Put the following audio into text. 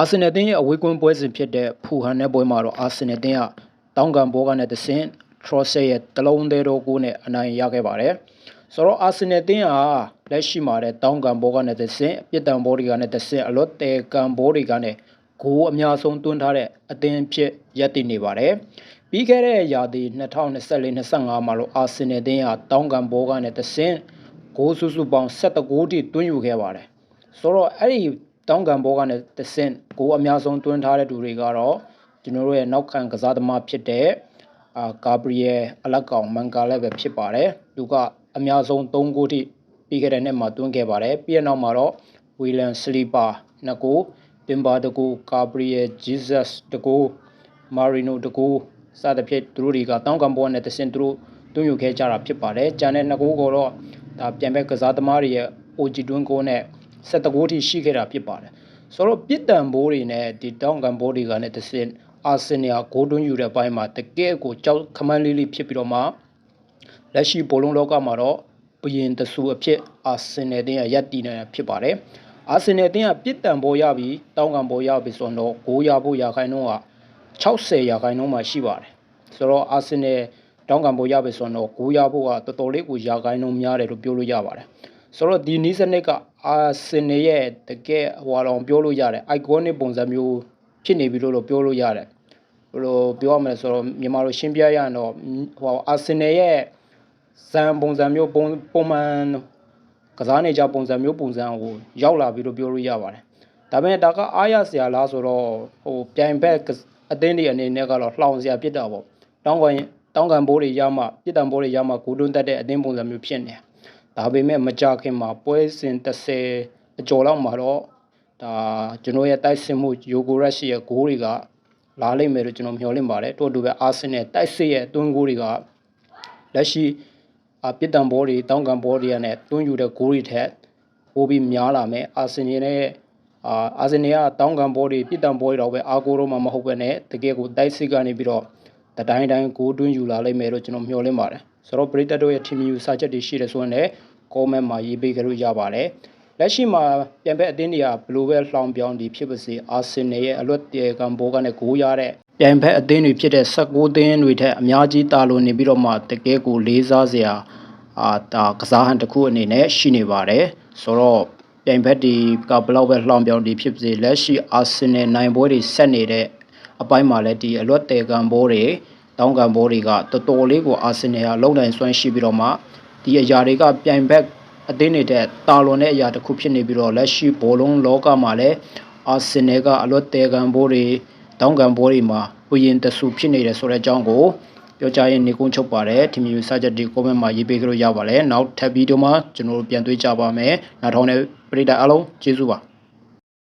အာဆင်နယ်တင်းရဲ့အဝေးကွင်းပွဲစဉ်ဖြစ်တဲ့ဖူဟန်နဲ့ပွဲမှာတော့အာဆင်နယ်တင်းကတောင်းကန်ဘောကနဲ့တဆင့်ထရော့ဆက်ရဲ့တလုံးသေးတော့ကိုနဲ့အနိုင်ရခဲ့ပါတယ်။ဆိုတော့အာဆင်နယ်တင်းကလက်ရှိမှာတဲ့တောင်းကန်ဘောကနဲ့တဆင့်ပြစ်ဒဏ်ဘောတွေကနဲ့တဆင့်အလွတ်တဲကန်ဘောတွေကနဲ့ဂိုးအများဆုံးတွန်းထားတဲ့အသင်းဖြစ်ရပ်တည်နေပါတယ်။ပြီးခဲ့တဲ့ရာသီ2024-25မှာတော့အာဆင်နယ်တင်းကတောင်းကန်ဘောကနဲ့တဆင့်ဂိုးစုစုပေါင်း7ဂိုးထိတွန်းယူခဲ့ပါတယ်။ဆိုတော့အဲ့ဒီ တောင်းကန်ဘောကနေတဆင့်ကိုအများဆုံးတွန်းထားတဲ့သူတွေကတော့ကျွန်တော်တို့ရဲ့နောက်ခံကစားသမားဖြစ်တဲ့အာဂါဘရီယယ်အလက်ကောင်မန်ကာလည်းပဲဖြစ်ပါတယ်သူကအများဆုံး3ဂိုးထိပြီးခဲ့တဲ့နှစ်မှာတွန်းခဲ့ပါတယ်ပြီးရနောက်မှာတော့ဝီလန်စလီပါနှစ်ကိုတင်ဘာတကူဂါဘရီယယ်ဂျီဇက်တကူမာရီနိုတကူစသဖြင့်သူတို့တွေကတောင်းကန်ဘောနဲ့တဆင့်သူတို့တွန်းယူခဲ့ကြတာဖြစ်ပါတယ်ကျန်တဲ့နှစ်ကိုကတော့ဒါပြန်ပဲကစားသမားတွေရဲ့ OG တွန်းကိုနဲ့ 7ဂိုးထိရှိခဲ့တာဖြစ်ပါတယ်ဆိုတော့ပြစ်တံဘိုးတွေနဲ့ဒီတောင်းကန်ဘိုးတွေကနဲ့တစင်အာဆင်နယ်ဂိုးတွန်းယူတဲ့ဘိုင်းမှာတကယ်ကိုကြောက်ခမန်းလေးလေးဖြစ်ပြီးတော့မှလက်ရှိဘောလုံးလောကမှာတော့ဘရင်တဆူအဖြစ်အာဆင်နယ်တင်းရရပ်တည်နေတာဖြစ်ပါတယ်အာဆင်နယ်တင်းကပြစ်တံဘိုးရပြီးတောင်းကန်ဘိုးရပြီးဆိုတော့ဂိုးရဖို့ရခိုင်နှုန်းက60ရာခိုင်နှုန်းမှာရှိပါတယ်ဆိုတော့အာဆင်နယ်တောင်းကန်ဘိုးရပြီဆိုတော့ဂိုးရဖို့ကတော်တော်လေးကိုရာခိုင်နှုန်းများတယ်လို့ပြောလို့ရပါတယ် ဆိုတော့ဒီနီးစနစ်ကအာဆင်နယ်ရဲ့တကယ်ဟိုအောင်ပြောလို့ရတယ် iconic ပုံစံမျိုးဖြစ်နေပြီလို့ပြောလို့ရတယ်ဘယ်လိုပြောရမလဲဆိုတော့မြန်မာလိုရှင်းပြရရင်တော့ဟိုအာဆင်နယ်ရဲ့ဇန်ပုံစံမျိုးပုံပုံမှန်ကစားနေကြပုံစံမျိုးပုံစံကိုရောက်လာပြီလို့ပြောလို့ရပါတယ်ဒါပေမဲ့ဒါကအားရစရာလားဆိုတော့ဟိုပြိုင်ဘက်အသင်းတွေအနေနဲ့ကတော့လှောင်စရာဖြစ်တာပေါ့တောင်းကန်တောင်းကန်ဘိုးတွေရမှပြစ်တံဘိုးတွေရမှဂိုးတွန်းတတ်တဲ့အသင်းပုံစံမျိုးဖြစ်နေတယ် ဒါပေမဲ့မကြခင်မှာပွဲစဉ်30အကျော်လောက်မှာတော့ဒါကျွန်တော်ရဲ့တိုက်စစ်မှုယိုဂိုရက်ရှိရဲ့ဂိုးတွေကလာလိမ့်မယ်လို့ကျွန်တော်မျှော်လင့်ပါတယ်တို့တူပဲအာဆင်နယ်တိုက်စစ်ရဲ့အတွင်းဂိုးတွေကလက်ရှိအပြစ်တံဘောတွေတောင်းကန်ဘောတွေနဲ့တွန်းယူတဲ့ဂိုးတွေထက်ပိုပြီးများလာမယ်အာဆင်နယ်ရဲ့အာအာဆင်နယ်ကတောင်းကန်ဘောတွေပြစ်တံဘောတွေတော့ပဲအာကိုတော့မှမဟုတ်ပဲနဲ့တကယ်ကိုတိုက်စစ်ကနေပြီးတော့တတိုင်းတိုင်းဂိုးတွန်းယူလာလိမ့်မယ်လို့ကျွန်တော်မျှော်လင့်ပါတယ် ဆိုတော့ပရိသတ်တို့ရဲ့ team ယူစာချက်တွေရှိတယ်ဆိုရင်လည်း comment မှာရေးပေးကြလို့ရပါတယ်လက်ရှိမှာပြန်ပဲအသင်းတွေကဘလိုပဲလှောင်ပြောင်းဒီဖြစ်ပါစေအာဆင်နယ်ရဲ့အလွတ်တေကံဘောကနဲ့ဂိုးရတဲ့ပြန်ဖက်အသင်းတွေဖြစ်တဲ့16သင်းတွေထက်အများကြီးတာလွန်နေပြီးတော့မှတကယ်ကိုလေးစားစရာအာဒါကစားဟန်တစ်ခုအနေနဲ့ရှိနေပါတယ်ဆိုတော့ပြိုင်ဘက်ဒီကဘလောက်ပဲလှောင်ပြောင်းဒီဖြစ်ပါစေလက်ရှိအာဆင်နယ်နိုင်ပွဲတွေဆက်နေတဲ့အပိုင်းမှာလည်းဒီအလွတ်တေကံဘောတွေ တောင်းကံဘောတွေကတော်တော်လေးကိုအာဆင်နယ်ကလုံနိုင်စွမ်းရှိပြီးတော့မှဒီအရာတွေကပြိုင်ဘက်အသင်းတွေတဲ့တာလွန်တဲ့အရာတစ်ခုဖြစ်နေပြီးတော့လက်ရှိဘောလုံးလောကမှာလည်းအာဆင်နယ်ကအလွတ်တဲကန်ဘိုးတွေတောင်းကန်ဘိုးတွေမှာပူရင်တဆူဖြစ်နေတယ်ဆိုတဲ့အကြောင်းကိုပြောကြားရင်နေကုန်းချုပ်ပါတယ်ထင်မြူစာချက်ဒီ comment မှာရေးပေးကြလို့ရပါတယ်နောက်ထပ်ဗီဒီယိုမှာကျွန်တော်တို့ပြန်တွေ့ကြပါမယ်နောက်ထောင်တဲ့ပရိသတ်အားလုံးကျေးဇူးပါ